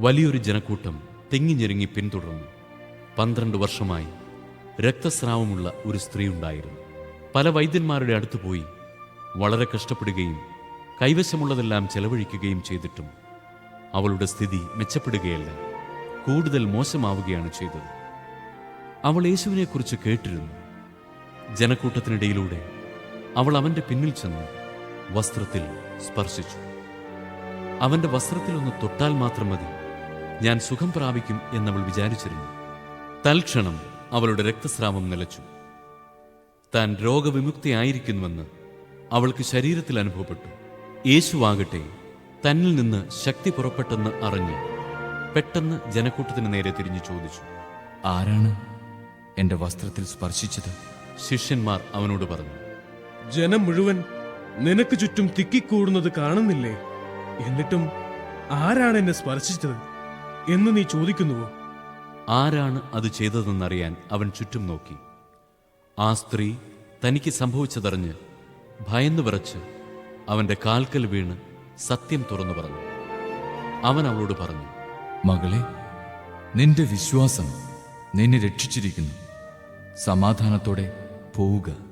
വലിയൊരു ജനക്കൂട്ടം തെങ്ങിഞ്ഞെരുങ്ങി പിന്തുടർന്നു. പന്ത്രണ്ട് വർഷമായി രക്തസ്രാവമുള്ള ഒരു സ്ത്രീ ഉണ്ടായിരുന്നു. പല വൈദ്യന്മാരുടെ അടുത്ത് പോയി വളരെ കഷ്ടപ്പെടുകയും കൈവശമുള്ളതെല്ലാം ചെലവഴിക്കുകയും ചെയ്തിട്ടും അവളുടെ സ്ഥിതി മെച്ചപ്പെടുകയല്ല കൂടുതൽ മോശമാവുകയാണ് ചെയ്തത്. അവൾ യേശുവിനെക്കുറിച്ച് കേട്ടിരുന്നു. ജനക്കൂട്ടത്തിനിടയിലൂടെ അവൾ അവന്റെ പിന്നിൽ ചെന്ന് വസ്ത്രത്തിൽ സ്പർശിച്ചു. അവന്റെ വസ്ത്രത്തിലൊന്ന് തൊട്ടാൽ മാത്രം മതി. ഞാൻ സുഖം പ്രാപിക്കും എന്നവൾ വിചാരിച്ചിരുന്നു. തൽക്ഷണം അവളുടെ രക്തസ്രാവം നിലച്ചു. താൻ രോഗവിമുക്തിയായിരിക്കുന്നുവെന്ന് അവൾക്ക് ശരീരത്തിൽ അനുഭവപ്പെട്ടു. യേശുവാകട്ടെ തന്നിൽ നിന്ന് ശക്തി പുറപ്പെട്ടെന്ന് അറിഞ്ഞ് പെട്ടെന്ന് ജനക്കൂട്ടത്തിന് നേരെ തിരിഞ്ഞു ചോദിച്ചു ആരാണ് എന്റെ വസ്ത്രത്തിൽ സ്പർശിച്ചത്? ശിഷ്യന്മാർ അവനോട് പറഞ്ഞു ജനം മുഴുവൻ നിനക്ക് ചുറ്റും തിക്കിക്കൂടുന്നത് കാണുന്നില്ലേ? എന്നിട്ടും ആരാണ് എന്നെ സ്പർശിച്ചത്? എന്ന് നീ ചോദിക്കുന്നുവോ? ആരാണ് അത് ചെയ്തതെന്നറിയാൻ അവൻ ചുറ്റും നോക്കി. ആ സ്ത്രീ തനിക്ക് സംഭവിച്ചതറിഞ്ഞ് ഭയന്നു വിറച്ച് അവന്റെ കാൽക്കൽ വീണ് സത്യം തുറന്നു പറഞ്ഞു. അവൻ അവളോട് പറഞ്ഞു മകളെ നിന്റെ വിശ്വാസം നിന്നെ രക്ഷിച്ചിരിക്കുന്നു. സമാധാനത്തോടെ പോവുക.